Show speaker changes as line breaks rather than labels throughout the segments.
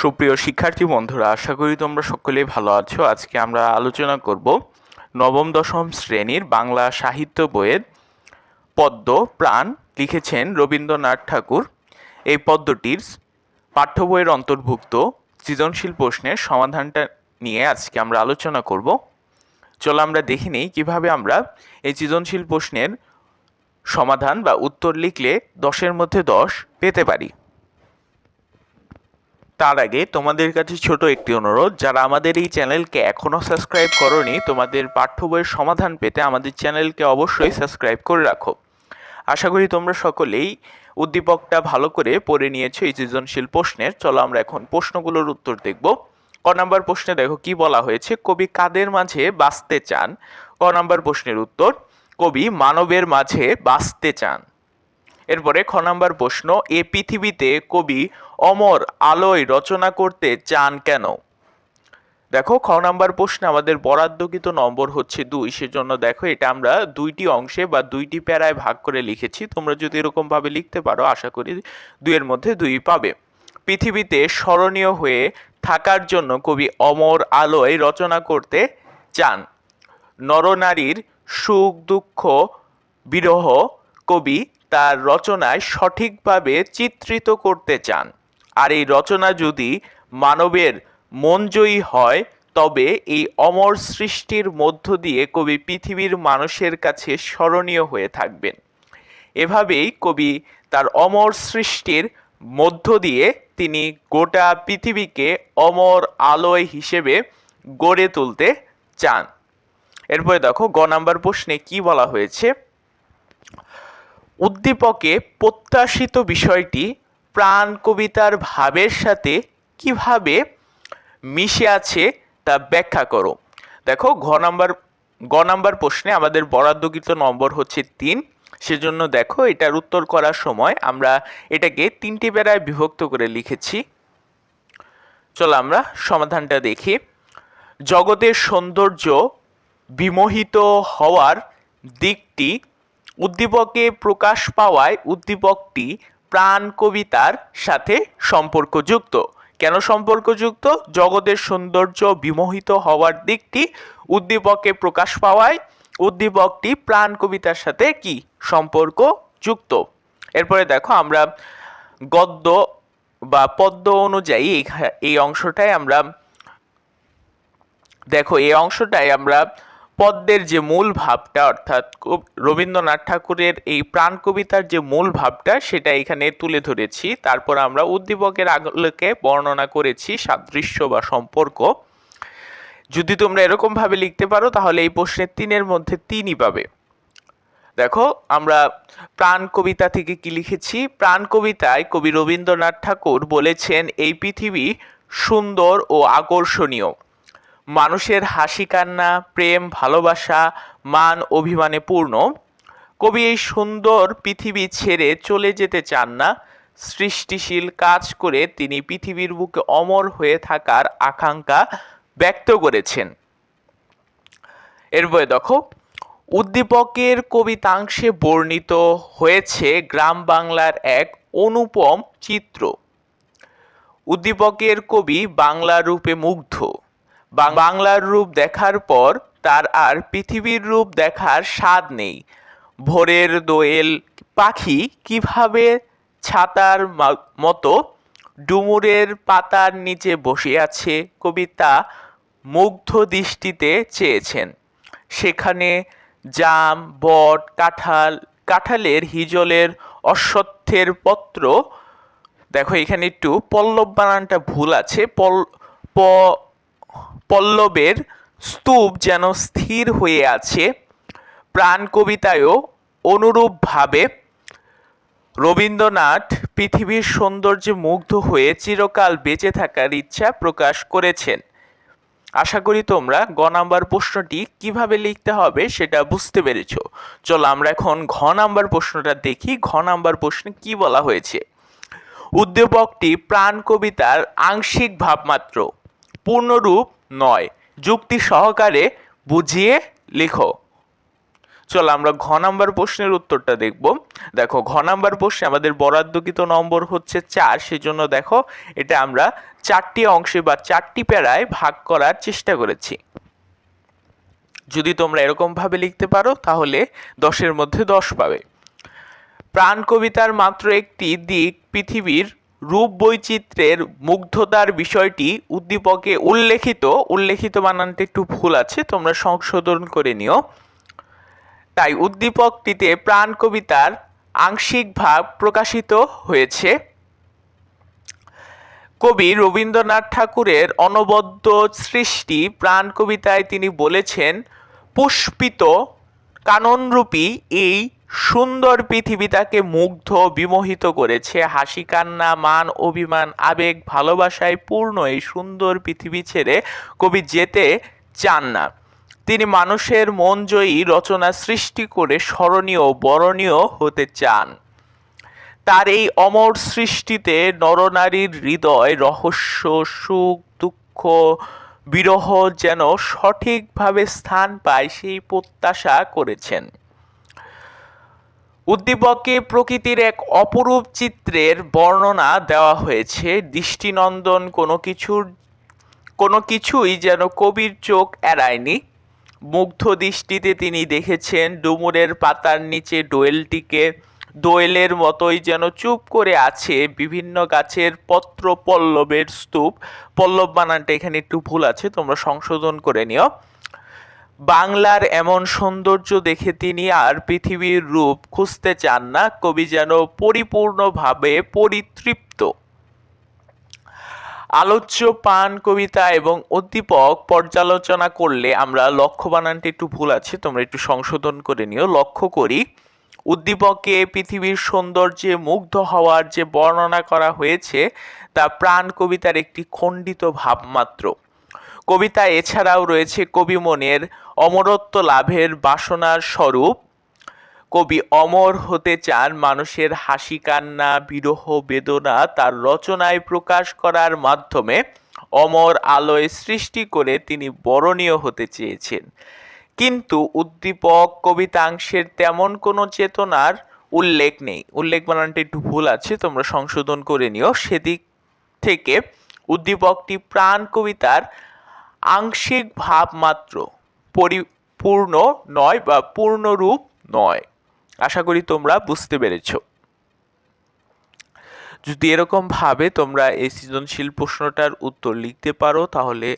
সুপ্রিয় শিক্ষার্থী বন্ধুরা, আশা করি তোমরা সকলেই ভালো আছো। আজকে আমরা আলোচনা করব নবম দশম শ্রেণির বাংলা সাহিত্য বইয়ের পদ্ম প্রাণ লিখেছেন রবীন্দ্রনাথ ঠাকুর। এই পদ্মটির পাঠ্য বইয়ের অন্তর্ভুক্ত সৃজনশীল প্রশ্নের সমাধানটা নিয়ে আজকে আমরা আলোচনা করব। চলো আমরা দেখে নিই কীভাবে আমরা এই সৃজনশীল প্রশ্নের সমাধান বা উত্তর লিখলে দশের মধ্যে দশ পেতে পারি। তার আগে তোমাদের কাছে ছোট একটি অনুরোধ, যারা আমাদের এই চ্যানেলকে এখনও সাবস্ক্রাইব করনি, তোমাদের পাঠ্য বইয়ের সমাধান পেতে আমাদের চ্যানেলকে অবশ্যই সাবস্ক্রাইব করে রাখো। আশা করি তোমরা সকলেই উদ্দীপকটা ভালো করে পড়ে নিয়েছো এই সৃজনশীল প্রশ্নের। চলো আমরা এখন প্রশ্নগুলোর উত্তর দেখব। ক নাম্বার প্রশ্নে দেখো, কি বলা হয়েছে? কবি কাদের মাঝে বাঁচতে চান? ক নাম্বার প্রশ্নের উত্তর, কবি মানবের মাঝে বাঁচতে চান। এরপরে খ নাম্বার প্রশ্ন, এ পৃথিবীতে কবি অমর আলোয় রচনা করতে চান কেন? দেখো, খ নাম্বার প্রশ্নে আমাদের বরাদ্দকৃত নম্বর হচ্ছে দুই। সেজন্য দেখো, এটা আমরা দুইটি অংশে বা দুইটি প্যারায় ভাগ করে লিখেছি। তোমরা যদি এরকমভাবে লিখতে পারো, আশা করি দুইয়ের মধ্যে দুই পাবে। পৃথিবীতে স্মরণীয় হয়ে থাকার জন্য কবি অমর আলোয় রচনা করতে চান। নরনারীর সুখ, দুঃখ, বিরহ কবি তার রচনায় সঠিকভাবে চিত্রিত করতে চান। আর এই রচনা যদি মানবের মনজয়ী হয়, তবে এই অমর সৃষ্টির মধ্য দিয়ে কবি পৃথিবীর মানুষের কাছে স্মরণীয় হয়ে থাকবেন। এভাবেই কবি তার অমর সৃষ্টির মধ্য দিয়ে তিনি গোটা পৃথিবীকে অমর আলোয় হিসেবে গড়ে তুলতে চান। এরপরে দেখো, গ নাম্বার প্রশ্নে কি বলা হয়েছে? উদ্দীপকে প্রত্যাশিত বিষয়টি প্রাণ কবিতার ভাবের সাথে কীভাবে মিশে আছে তা ব্যাখ্যা করো। দেখো, ঘ নাম্বার, গ নাম্বার প্রশ্নে আমাদের বরাদ্দকৃত নম্বর হচ্ছে তিন। সেজন্য দেখো, এটার উত্তর করার সময় আমরা এটাকে তিনটি বেড়ায় বিভক্ত করে লিখেছি। চলো আমরা সমাধানটা দেখি। জগতের সৌন্দর্য বিমোহিত হওয়ার দিকটি উদ্দীপকে প্রকাশ পাওয়ায় উদ্দীপকটি প্রাণ কবিতার সাথে সম্পর্কযুক্ত। কেন সম্পর্কযুক্ত? জগতের সৌন্দর্য বিমোহিত হওয়ার দিকটি উদ্দীপকে প্রকাশ পাওয়ায়। উদ্দীপকটি প্রাণ কবিতার সাথে কি? সম্পর্ক যুক্ত এরপরে দেখো আমরা গদ্য বা পদ্য অনুযায়ী এই অংশটায় আমরা দেখো, এই অংশটায় আমরা পদ্মের যে মূল ভাবটা, অর্থাৎ রবীন্দ্রনাথ ঠাকুরের এই প্রাণ কবিতার যে মূল ভাবটা, সেটা এখানে তুলে ধরেছি। তারপর আমরা উদ্দীপকের আলোকে বর্ণনা করেছি সাদৃশ্য বা সম্পর্ক। যদি তোমরা এরকম ভাবে লিখতে পারো, তাহলে এই প্রশ্নের তিনের মধ্যে তিনই পাবে। দেখো, আমরা প্রাণ কবিতা থেকে কি লিখেছি? প্রাণ কবিতায় কবি রবীন্দ্রনাথ ঠাকুর বলেছেন, এই পৃথিবী সুন্দর ও আকর্ষণীয়। মানুষের হাসি, কান্না, প্রেম, ভালোবাসা, মান, অভিমানে পূর্ণ। কবি এই সুন্দর পৃথিবী ছেড়ে চলে যেতে চান না। সৃষ্টিশীল কাজ করে তিনি পৃথিবীর বুকে অমর হয়ে থাকার আকাঙ্ক্ষা ব্যক্ত করেছেন। এরপরে দেখো, উদ্দীপকের কবিতাংশে বর্ণিত হয়েছে গ্রাম বাংলার এক অনুপম চিত্র। উদ্দীপকের কবি বাংলা রূপে মুগ্ধ। বাংলার রূপ দেখার পর তার আর পৃথিবীর রূপ দেখার স্বাদ নেই। ভোরের দোয়েল পাখি কীভাবে ছাতার মতো ডুমুরের পাতার নিচে বসে আছে কবিতা মুগ্ধ দৃষ্টিতে চেয়েছেন। সেখানে জাম, বট, কাঁঠাল, কাঁঠালের হিজলের অশ্বত্থের পত্র দেখো, এখানে একটু পল্লব বানানটা ভুল আছে। পল প পল্লবের স্তূপ যেন স্থির হয়ে আছে প্রাণ কবিতায়ও অনুরূপভাবে। রবীন্দ্রনাথ পৃথিবীর সৌন্দর্যে মুগ্ধ হয়ে চিরকাল বেঁচে থাকার ইচ্ছা প্রকাশ করেছেন। আশা করি তোমরা গ নাম্বার প্রশ্নটি কীভাবে লিখতে হবে সেটা বুঝতে পেরেছ। চলো আমরা এখন ঘ নাম্বার প্রশ্নটা দেখি। ঘ নাম্বার প্রশ্নে কি বলা হয়েছে? উদ্দীপকটি প্রাণ কবিতার আংশিক ভাবমাত্র। পূর্ণরূপ নয়। যুক্তি সহকারে বুঝিয়ে লিখো। চলো আমরা ঘ নাম্বার প্রশ্নের উত্তরটা দেখব। দেখো, ঘ নাম্বার প্রশ্নে আমাদের বরাদ্দকৃত নম্বর হচ্ছে চার, সেজন্য দেখো এটা আমরা চারটি অংশে বা চারটি প্যারায় ভাগ করার চেষ্টা করেছি। যদি তোমরা এরকমভাবে লিখতে পারো, তাহলে দশের মধ্যে দশ পাবে। প্রাণ কবিতার মাত্র একটি দিক পৃথিবীর রূপ বৈচিত্র্যের মুগ্ধতার বিষয়টি উদ্দীপকে উল্লেখিত উল্লেখিত বানানটা একটু ভুল আছে, তোমরা সংশোধন করে নিও। তাই উদ্দীপকটিতে প্রাণ কবিতার আংশিক ভাব প্রকাশিত হয়েছে। কবি রবীন্দ্রনাথ ঠাকুরের অনবদ্য সৃষ্টি প্রাণ কবিতায় তিনি বলেছেন, পুষ্পিত কাননরূপী এই সুন্দর পৃথিবী তাকে মুগ্ধ, বিমোহিত করেছে। হাসি, কান্না, মান, অভিমান, আবেগ, ভালোবাসায় পূর্ণ এই সুন্দর পৃথিবী ছেড়ে কবি যেতে চান না। তিনি মানুষের মন জয়ী রচনা সৃষ্টি করে স্মরণীয়, বরণীয় হতে চান। তার এই অমর সৃষ্টিতে নরনারীর হৃদয়, রহস্য, সুখ, দুঃখ, বিরহ যেন সঠিকভাবে স্থান পায় সেই প্রত্যাশা করেছেন। উদ্দীপকে প্রকৃতির এক অপরূপ চিত্রের বর্ণনা দেওয়া হয়েছে। দৃষ্টিনন্দন কোনো কিছুর, কোনো কিছুই যেন কবির চোখ এড়ায়নি। মুগ্ধ দৃষ্টিতে তিনি দেখেছেন ডুমুরের পাতার নিচে দোয়েলটিকে দোয়েলের মতোই যেন চুপ করে আছে বিভিন্ন গাছের পত্র পল্লবের স্তূপ। পল্লব বানানটা এখানে একটু ভুল আছে, তোমরা সংশোধন করে নিও। বাংলার এমন সৌন্দর্য দেখে তিনি আর পৃথিবীর রূপ খুঁজতে চান না, কবি যেন পরিপূর্ণভাবে পরিতৃপ্ত। আলোচ্য পান কবিতা এবং উদ্দীপক পর্যালোচনা করলে আমরা লক্ষ্য বানানটা একটু ভুল আছে, তোমরা একটু সংশোধন করে নিও। লক্ষ্য করি, উদ্দীপকে পৃথিবীর সৌন্দর্যে মুগ্ধ হওয়ার যে বর্ণনা করা হয়েছে, তা প্রাণ কবিতার একটি খণ্ডিত ভাবমাত্র। কবিতা এছাড়াও রয়েছে কবি মনের অমরত্ব লাভের বাসনার স্বরূপ। কবি অমর হতে চান মানুষের হাসি, কান্না, বিরহ, বেদনা তার রচনায় প্রকাশ করার মাধ্যমে অমর আলোয় সৃষ্টি করে তিনি বরণীয় হতে চেয়েছেন। কিন্তু উদ্দীপক কবিতাংশের তেমন কোনো চেতনার উল্লেখ নেই। উল্লেখ বানানটা একটু ভুল আছে, তোমরা সংশোধন করে নিও। সেদিক থেকে উদ্দীপকটি প্রাণ কবিতার আংশিক ভাব মাত্র, পরিপূর্ণ নয় বা পূর্ণরূপ নয়। আশা করি তোমরা বুঝতে পেরেছ। যদি এরকম ভাবে তোমরা এই সৃজনশীল প্রশ্নটার উত্তর লিখতে পারো, তাহলে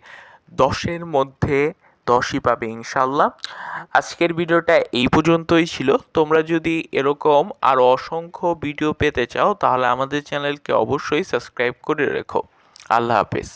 দশের মধ্যে দশই পাবে ইনশাল্লাহ আজকের ভিডিওটা এই পর্যন্তই ছিল। তোমরা যদি এরকম আরও অসংখ্য ভিডিও পেতে চাও, তাহলে আমাদের চ্যানেলকে অবশ্যই সাবস্ক্রাইব করে রেখো। আল্লাহ হাফেজ।